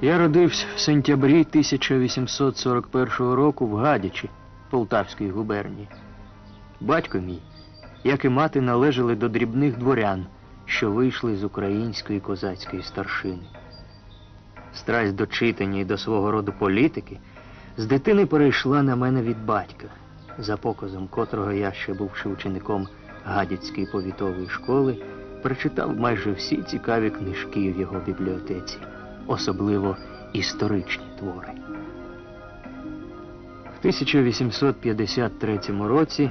Я родився в сентябрі 1841 року в Гадячі, Полтавської губернії. Батько мій, як і мати, належали до дрібних дворян, що вийшли з української козацької старшини. Страсть до читання і до свого роду політики з дитини перейшла на мене від батька, за показом котрого я ще бувши учеником Гадяцької повітової школи, прочитав майже всі цікаві книжки в його бібліотеці, особливо історичні твори. В 1853 році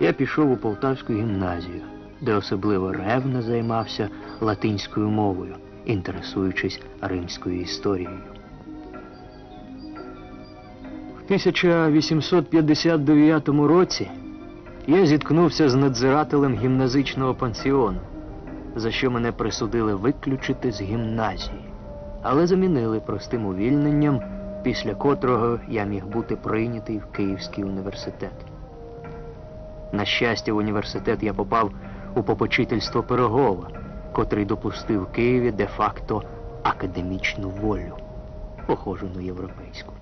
я пішов у Полтавську гімназію, де особливо ревно займався латинською мовою, інтересуючись римською історією. В 1859 році я зіткнувся з надзирателем гімназичного пансіону, за що мене присудили виключити з гімназії, але замінили простим увільненням, після котрого я міг бути прийнятий в Київський університет. На щастя, в університет я попав у попечительство Пирогова, котрий допустив Києві де-факто академічну волю, похожу на європейську.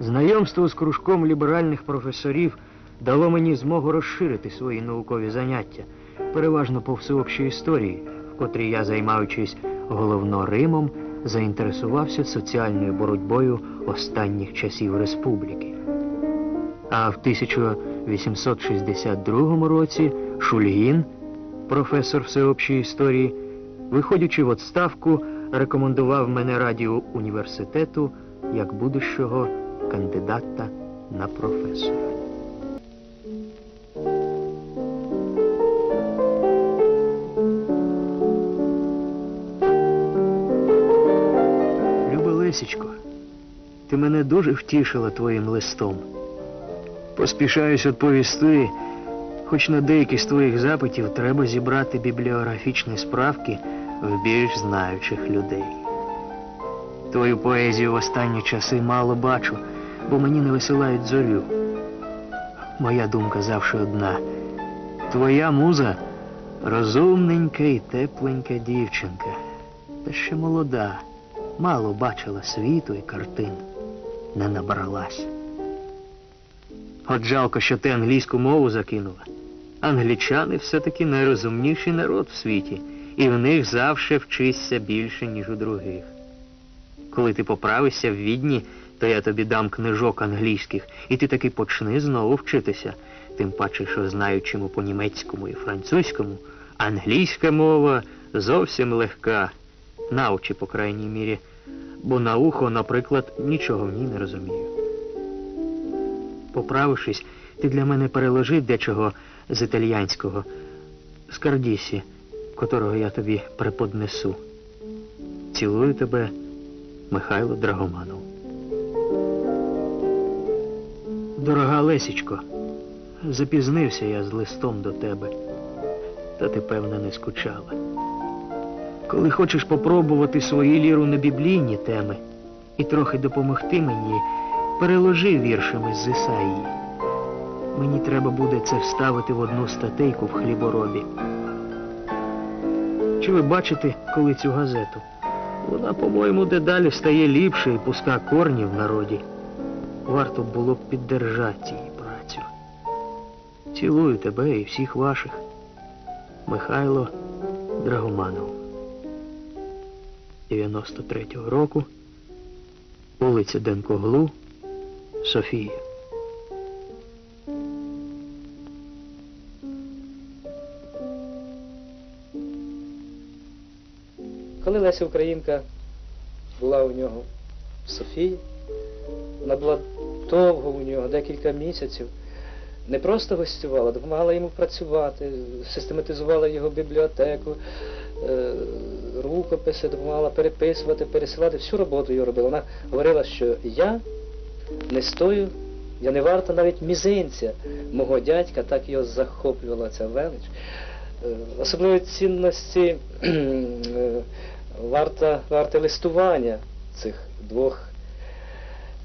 Знайомство з кружком ліберальних професорів дало мені змогу розширити свої наукові заняття, переважно по всеобщій історії, котрій я, займаючись головно Римом, заінтересувався соціальною боротьбою останніх часів республіки. А в 1862 році Шульгін, професор всеобщої історії, виходячи в відставку, рекомендував мене радіо університету як будущого кандидата на професора. Лесічко, ти мене дуже втішила твоїм листом. Поспішаюсь відповісти, хоч на деякі з твоїх запитів треба зібрати бібліографічні справки в більш знаючих людей. Твою поезію в останні часи мало бачу, бо мені не висилають зорю. Моя думка завжди одна. Твоя муза розумненька і тепленька дівчинка, та ще молода, мало бачила світу і картин, не набралась. От жалко, що ти англійську мову закинула. Англічани все-таки найрозумніший народ в світі, і в них завжди вчишся більше, ніж у других. Коли ти поправишся в відні, то я тобі дам книжок англійських, і ти таки почни знову вчитися. Тим паче, що знаючому по німецькому і французькому, англійська мова зовсім легка, научи, по крайній мірі, бо на ухо, наприклад, нічого в ній не розумію. Поправившись, ти для мене переложи дечого з італіянського, з Кардісі, котрого я тобі преподнесу. Цілую тебе, Михайло Драгоманов. Дорога Лесічко, запізнився я з листом до тебе, та ти, певно, не скучала. Коли хочеш попробувати свою ліру на біблійні теми і трохи допомогти мені, переложи віршами з Ісаїї. Мені треба буде це вставити в одну статейку в хліборобі. Чи ви бачите коли цю газету? Вона, по-моєму, дедалі стає ліпше і пуска корні в народі. Варто було б піддержати її працю. Цілую тебе і всіх ваших. Михайло Драгоманов. 93-го року. Вулиця Денкоглу, Софія. Коли Леся Українка була у нього в Софії, вона була довго у нього, декілька місяців, не просто гостювала, допомагала йому працювати, систематизувала його бібліотеку, е, рукописи, допомагала переписувати, пересилати, всю роботу його робила. Вона говорила, що я не стою, я не варта навіть мізинця мого дядька, так його захоплювала ця велич. Е, Особливої цінності е, варта, варте листування цих двох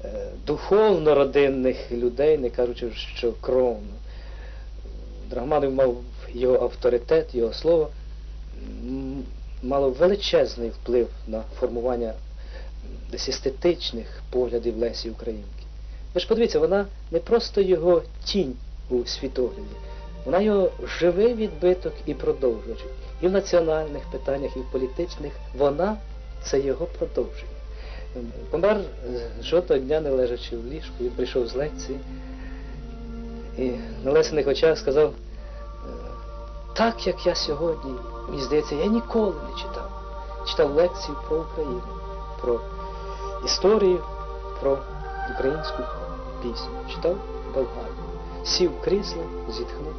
е, духовно родинних людей, не кажучи, що кровно. Драгманов мав його авторитет, його слово. Мало величезний вплив на формування десь естетичних поглядів Лесі Українки. Ви ж подивіться, вона не просто його тінь у світогляді, вона його живий відбиток і продовжувач. І в національних питаннях, і в політичних вона це його продовження. Помер жодного дня не лежачи в ліжку, він прийшов з лекції і на лесених очах сказав, так як я сьогодні, мені здається, я ніколи не читав. Читав лекцію про Україну, про історію, про українську пісню. Читав Болгарію. Сів крісло, зітхнув